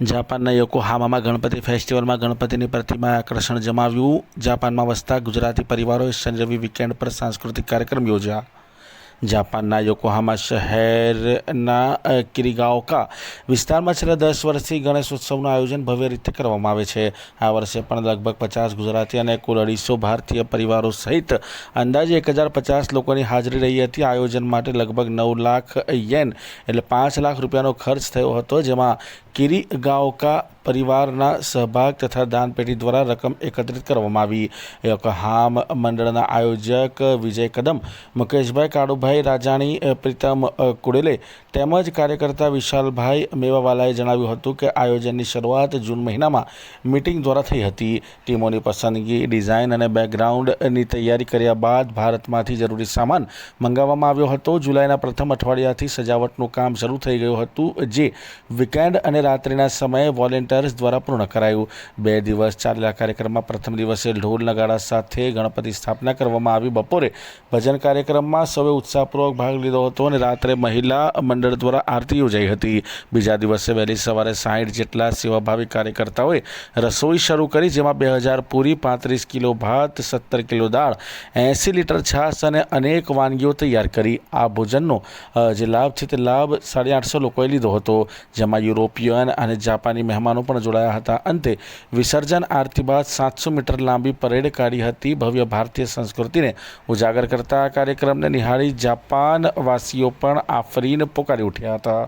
જાપાનના યોકોહામામાં ગણપતિ ફેસ્ટિવલમાં ગણપતિની પ્રતિમાએ આકર્ષણ જમાવ્યું. જાપાનમાં વસતા ગુજરાતી પરિવારોએ શનિ રવિ વીકેન્ડ પર સાંસ્કૃતિક કાર્યક્રમ યોજ્યા. જાપાનના યોકોહામા શહેરના કિરીગાઓકા વિસ્તારમાં છેલ્લા દસ વર્ષથી ગણેશ ઉત્સવનું આયોજન ભવ્ય રીતે કરવામાં આવે છે. આ વર્ષે પણ લગભગ પચાસ ગુજરાતી અને કુલ અઢીસો ભારતીય પરિવારો સહિત અંદાજે એક હજાર પચાસ લોકોની હાજરી રહી હતી. આયોજન માટે લગભગ નવ લાખ યેન એટલે પાંચ લાખ રૂપિયાનો ખર્ચ થયો હતો, જેમાં કિરીગાઓકા પરિવારના સહભાગ તથા દાનપેટી દ્વારા રકમ એકત્રિત કરવામાં આવી. યોકોહામ મંડળના આયોજક વિજય કદમ, મુકેશભાઈ કાળુભાઈ રાજાણી પ્રીતમ કુડેલે તેમજ કાર્યકર્તા વિશાલભાઈ મેવાવાલાએ જણાવ્યું હતું કે આયોજનની શરૂઆત જૂન મહિનામાં મીટિંગ દ્વારા થઈ હતી. ટીમોની પસંદગી, ડિઝાઇન અને બેકગ્રાઉન્ડની તૈયારી કર્યા બાદ ભારતમાંથી જરૂરી સામાન મંગાવવામાં આવ્યો હતો. જુલાઈના પ્રથમ અઠવાડિયાથી સજાવટનું કામ શરૂ થઈ ગયું હતું, જે વીકેન્ડ અને રાત્રિના સમયે વોલેન્ટિયર્સ દ્વારા પૂર્ણ કરાયું. બે દિવસ ચાલેલા કાર્યક્રમમાં પ્રથમ દિવસે ઢોલ નગાડા સાથે ગણપતિ સ્થાપના કરવામાં આવી. બપોરે ભજન કાર્યક્રમમાં સૌએ ઉત્સાહપૂર્વક ભાગ લીધો હતો અને રાત્રે મહિલા મંડળ દ્વારા આરતી યોજાઈ હતી. બીજા દિવસે વહેલી સવારે સાઠ જેટલા સેવાભાવી કાર્યકર્તાઓએ રસોઈ શરૂ કરી, જેમાં બે હજાર પૂરી, પાંત્રીસ કિલો ભાત, સત્તર કિલો દાળ, એંસી લીટર છાશ અને અનેક વાનગીઓ તૈયાર કરી. આ ભોજનનો જે લાભ છે તે લાભ સાડી આઠસો લોકોએ લીધો હતો, જેમાં યુરોપિયન અને જાપાની મહેમાનો પણ જોડાયા હતા. અંતે વિસર્જન આરતી બાદ સાતસો મીટર લાંબી પરેડ કાઢી હતી. ભવ્ય ભારતીય સંસ્કૃતિને ઉજાગર કરતા આ કાર્યક્રમને નિહાળી જાપાન વાસીઓ પણ આફરીન પોકારી ઉઠ્યા હતા.